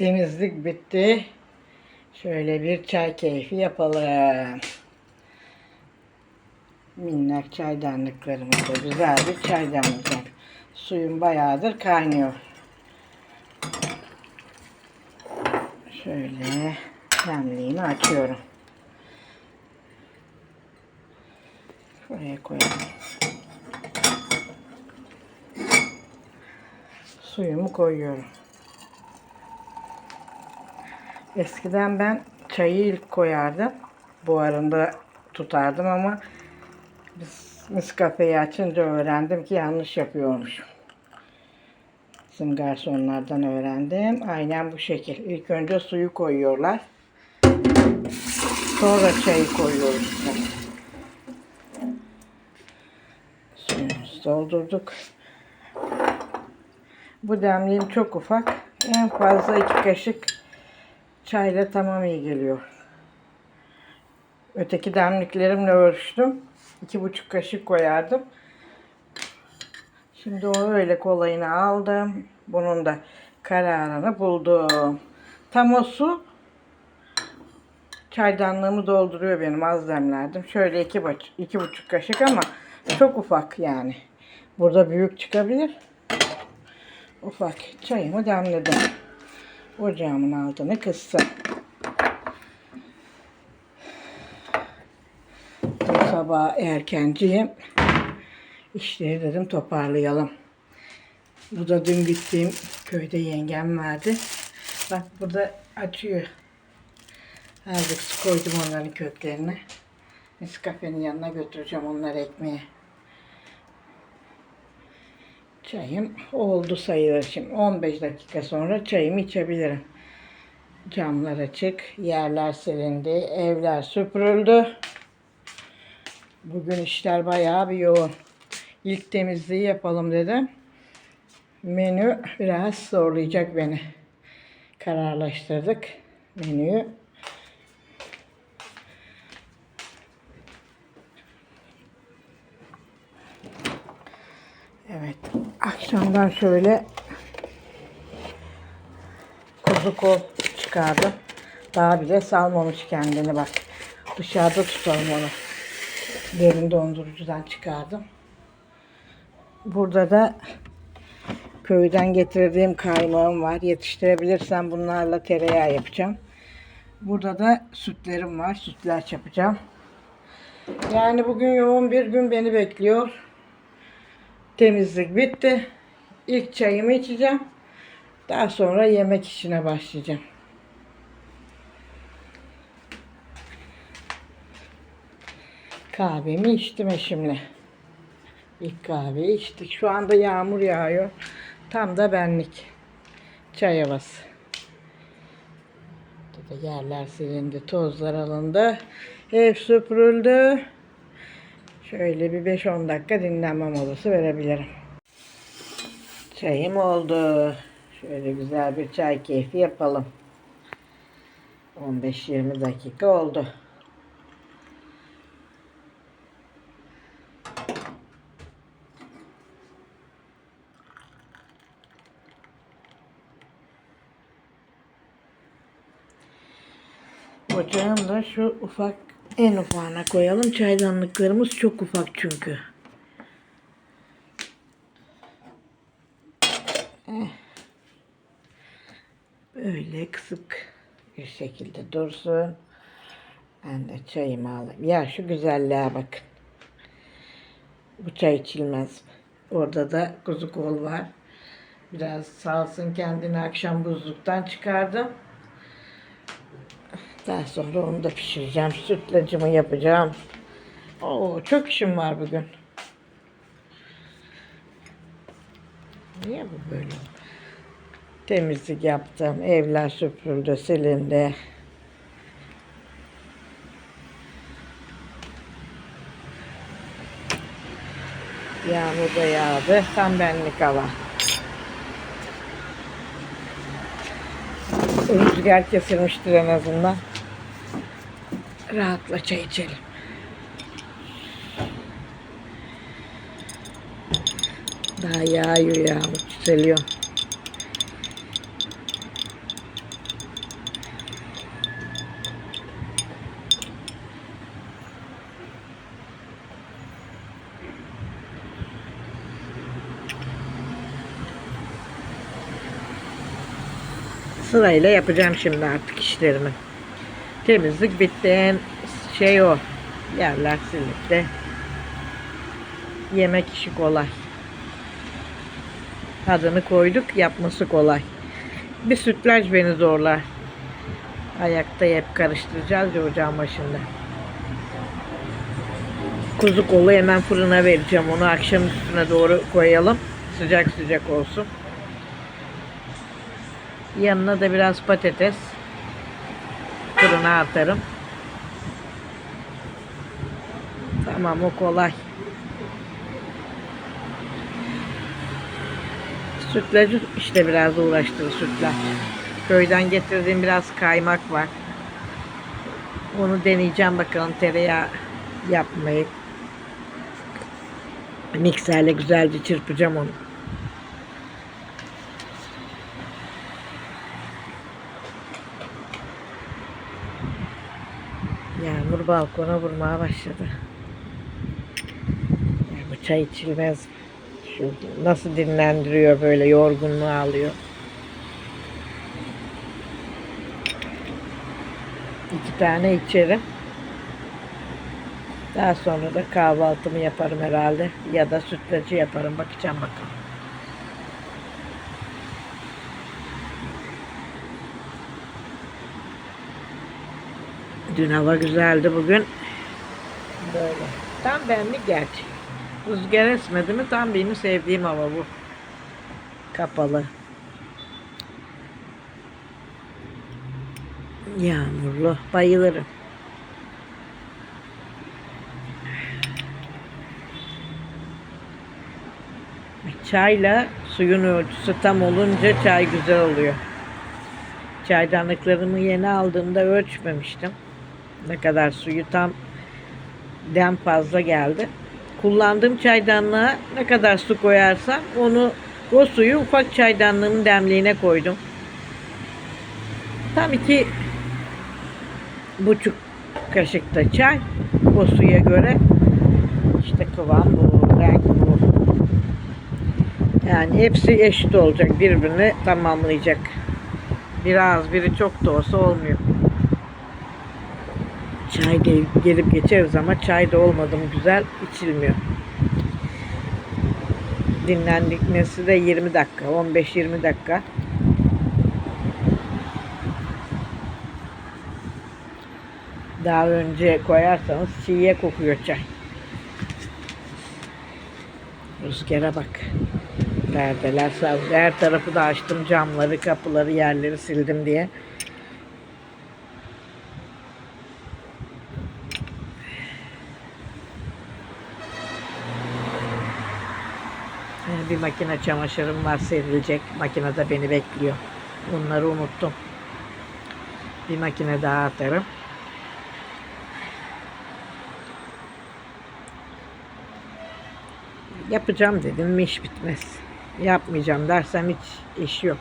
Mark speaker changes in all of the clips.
Speaker 1: Temizlik bitti. Şöyle bir çay keyfi yapalım. Minnak çaydanlıklarımızda güzel bir çaydanlık. Suyum bayağıdır kaynıyor. Şöyle demliğini açıyorum. Şuraya koyalım. Suyumu koyuyorum. Eskiden ben çayı ilk koyardım. Buharında tutardım ama biz Nescafe'yi açınca öğrendim ki yanlış yapıyormuşum. Bizim garsonlardan öğrendim. Aynen bu şekil. İlk önce suyu koyuyorlar. Sonra çayı koyuyoruz. Suyumuzu doldurduk. Bu demliğim çok ufak. En fazla iki kaşık çayla tamam iyi geliyor. Öteki demliklerimle ölçtüm. İki buçuk kaşık koyardım. Şimdi o öyle kolayını aldım. Bunun da kararını buldum. Tam o su çaydanlığımı dolduruyor benim az demlerdim. Şöyle iki, iki buçuk kaşık ama çok ufak yani. Burada büyük çıkabilir. Ufak çayımı demledim. Ocağımın altını kıssın. Bu sabah erkenciyim. İşleri dedim toparlayalım. Bu da dün gittiğim köyde yengem vardı. Bak burada açıyor. Azıcık su koydum onların köklerine. Nescafe'nin yanına götüreceğim onları ekmeğe. Çayım oldu sayılır şimdi. 15 dakika sonra çayımı içebilirim. Camlar açık, yerler silindi, evler süpürüldü. Bugün işler bayağı bir yoğun. İlk temizliği yapalım dedim. Menü biraz zorlayacak beni. Kararlaştırdık menüyü. Akşamdan şöyle kuzu kol çıkardım. Daha bile salmamış kendini bak. Dışarıda tutalım onu. Derin dondurucudan çıkardım. Burada da köyden getirdiğim kaymağım var. Yetiştirebilirsem bunlarla tereyağı yapacağım. Burada da sütlerim var. Sütlaç yapacağım. Yani bugün yoğun bir gün beni bekliyor. Temizlik bitti. İlk çayımı içeceğim. Daha sonra yemek işine başlayacağım. Kahvemi içtim eşimle. İlk kahveyi içtik. Şu anda yağmur yağıyor. Tam da benlik. Çay havası. Burada yerler silindi, tozlar alındı. Ev süpürüldü. Şöyle bir 5-10 dakika dinlenme molası verebilirim. Çayım oldu. Şöyle güzel bir çay keyfi yapalım. 15-20 dakika oldu. Ocağın da şu ufak en ufağına koyalım. Çaydanlıklarımız çok ufak çünkü. Böyle kısık bir şekilde dursun. Ben de çayımı alayım. Ya şu güzelliğe bakın. Bu çay içilmez. Orada da kuzu kol var. Biraz salsın kendini akşam buzluktan çıkardım. Daha sonra onu da pişireceğim. Sütlacımı yapacağım. Oo, çok işim var bugün. Niye bu böyle? Temizlik yaptım. Evler süpürüldü, silindi. Yağmur da yağdı. Tam benlik hava. Rüzgar kesilmiştir en azından. Rahatla çay içelim. Daha yağıyor yağmur yükseliyor. Sırayla yapacağım şimdi artık işlerimi. Temizlik bitti. Şey o. Yerler silikte. Yemek işi kolay. Adını koyduk. Yapması kolay. Bir sütlaç beni zorlar. Ayakta hep karıştıracağız ya ocağın başında. Kuzu kolu hemen fırına vereceğim. Onu akşam üstüne doğru koyalım. Sıcak sıcak olsun. Yanına da biraz patates. Fırına atarım. Tamam o kolay. Sütlacı işte biraz uğraştırır sütlaç. Köyden getirdiğim biraz kaymak var. Onu deneyeceğim bakalım tereyağı yapmayı. Mikserle güzelce çırpacağım onu. Yağmur balkona vurmaya başladı. Ya bu çay içilmez. Şu nasıl dinlendiriyor böyle yorgunluğu alıyor. İki tane içerim. Daha sonra da kahvaltımı yaparım herhalde. Ya da sütlacı yaparım. Bakacağım bakalım. Dün hava güzeldi bugün. Böyle. Tam benlik gerçi. Rüzgar esmedi mi tam benim sevdiğim hava bu. Kapalı. Yağmurlu. Bayılırım. Çayla suyun ölçüsü tam olunca çay güzel oluyor. Çaydanlıklarımı yeni aldığımda ölçmemiştim. Ne kadar suyu tam dem fazla geldi. Kullandığım çaydanlığa ne kadar su koyarsam onu o suyu ufak çaydanlığımın demliğine koydum. Tam iki buçuk kaşık da çay o suya göre işte kıvam bu, renk bu. Yani hepsi eşit olacak, birbirini tamamlayacak. Biraz biri çok da olsa olmuyor. Çay de gelip geçeriz ama çay da olmadı mı güzel içilmiyor. Dinlendikmesi de 20 dakika, 15-20 dakika. Daha önce koyarsanız çiğye kokuyor çay. Rüzgara bak. Perdeler. Her tarafı da açtım. Camları, kapıları, yerleri sildim diye. Bir makine çamaşırım var serilecek. Makinede beni bekliyor. Bunları unuttum. Bir makine daha atarım. Yapacağım dedim iş bitmez. Yapmayacağım dersem hiç iş yok.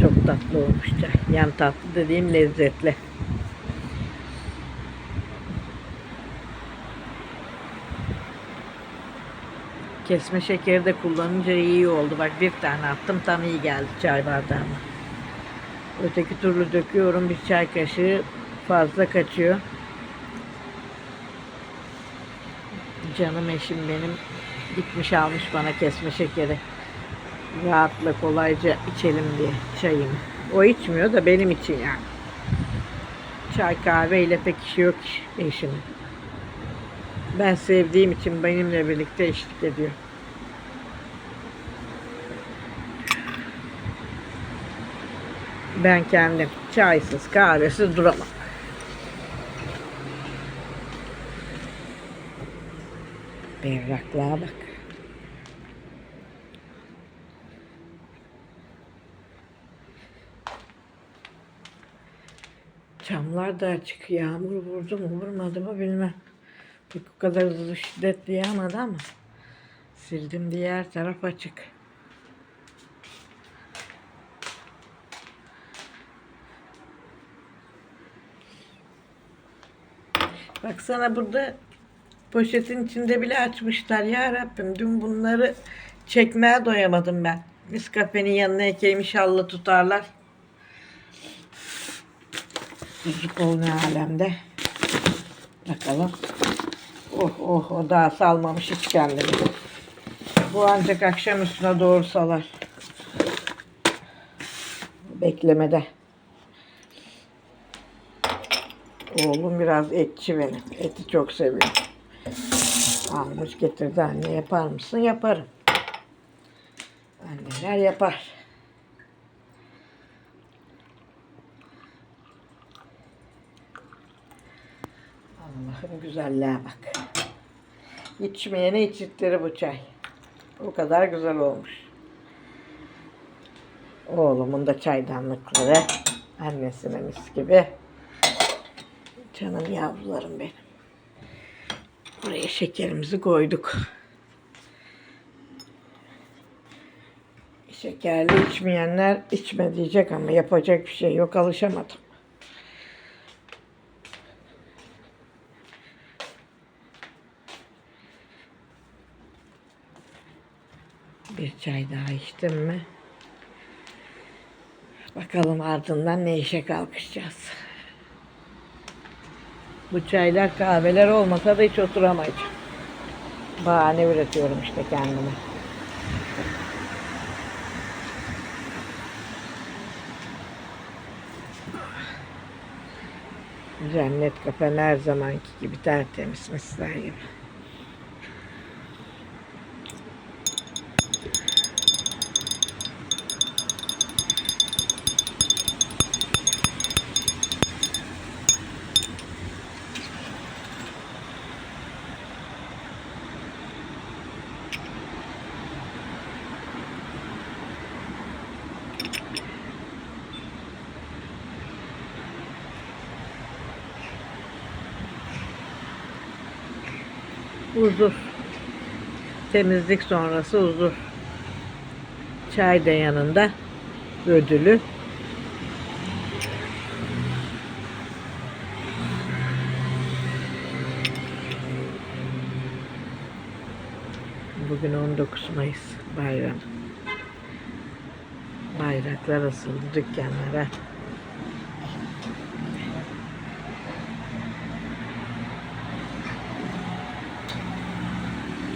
Speaker 1: Çok tatlı olmuş çay. Yan tatlı dediğim lezzetli. Kesme şekeri de kullanınca iyi oldu. Bak bir tane attım tam iyi geldi çay bardağıma. Öteki türlü döküyorum bir çay kaşığı fazla kaçıyor. Canım eşim benim gitmiş almış bana kesme şekeri. Rahatla kolayca içelim diye çayımı. O içmiyor da benim için yani. Çay kahveyle pek işi yok eşimin. Ben sevdiğim için benimle birlikte eşlik ediyor. Ben kendim çaysız kahvesiz duramam. Berraklığa bak. Açık. Yağmur vurdu mu vurmadı mı bilmem. Bu kadar hızlı şiddetli yağmadı ama sildim diğer taraf açık. Baksana burada poşetin içinde bile açmışlar ya Rabbim. Dün bunları çekmeye doyamadım ben. Miskafenin yanına ekeyim inşallah tutarlar. Kol ne alemde. Bakalım. Oh oh o daha salmamış hiç kendini. Bu ancak akşam üstüne doğru salar. Beklemede. Oğlum biraz etçi benim. Eti çok seviyor. Almış getirdi anne yapar mısın? Yaparım. Anneler yapar. Güzelliğe bak. İçmeyene içitleri bu çay. O kadar güzel olmuş. Oğlumun da çaydanlıkları. Annesine mis gibi. Canım yavrularım benim. Buraya şekerimizi koyduk. Şekerli içmeyenler içme diyecek ama yapacak bir şey yok. Alışamadım. Bir çay daha içtim mi? Bakalım ardından ne işe kalkışacağız. Bu çaylar kahveler olmasa da hiç oturamayacağım. Bahane üretiyorum işte kendime. Cennet kafen her zamanki gibi tertemiz misler gibi. Huzur. Temizlik sonrası huzur. Çay da yanında. Ödülü. Bugün 19 Mayıs bayram. Bayraklar asıldı dükkanlara.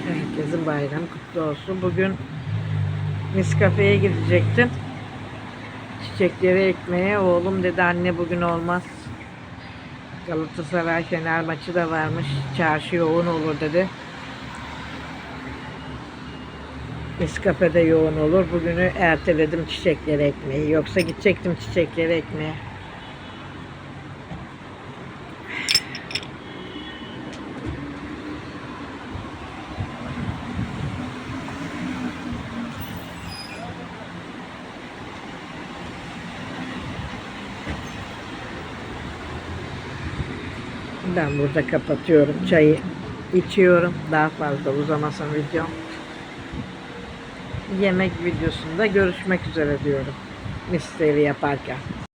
Speaker 1: Herkesin bayram kutlu olsun. Bugün Miskafe'ye gidecektim. Çiçekleri ekmeye. Oğlum dedi anne bugün olmaz. Galatasaray Fener maçı da varmış. Çarşı yoğun olur dedi. Miskafe'de yoğun olur. Bugünü erteledim çiçekleri ekmeyi. Yoksa gidecektim çiçekleri ekmeye. Ben burada kapatıyorum. Çayı içiyorum. Daha fazla uzamasın videom. Yemek videosunda görüşmek üzere diyorum. Misteri yaparken.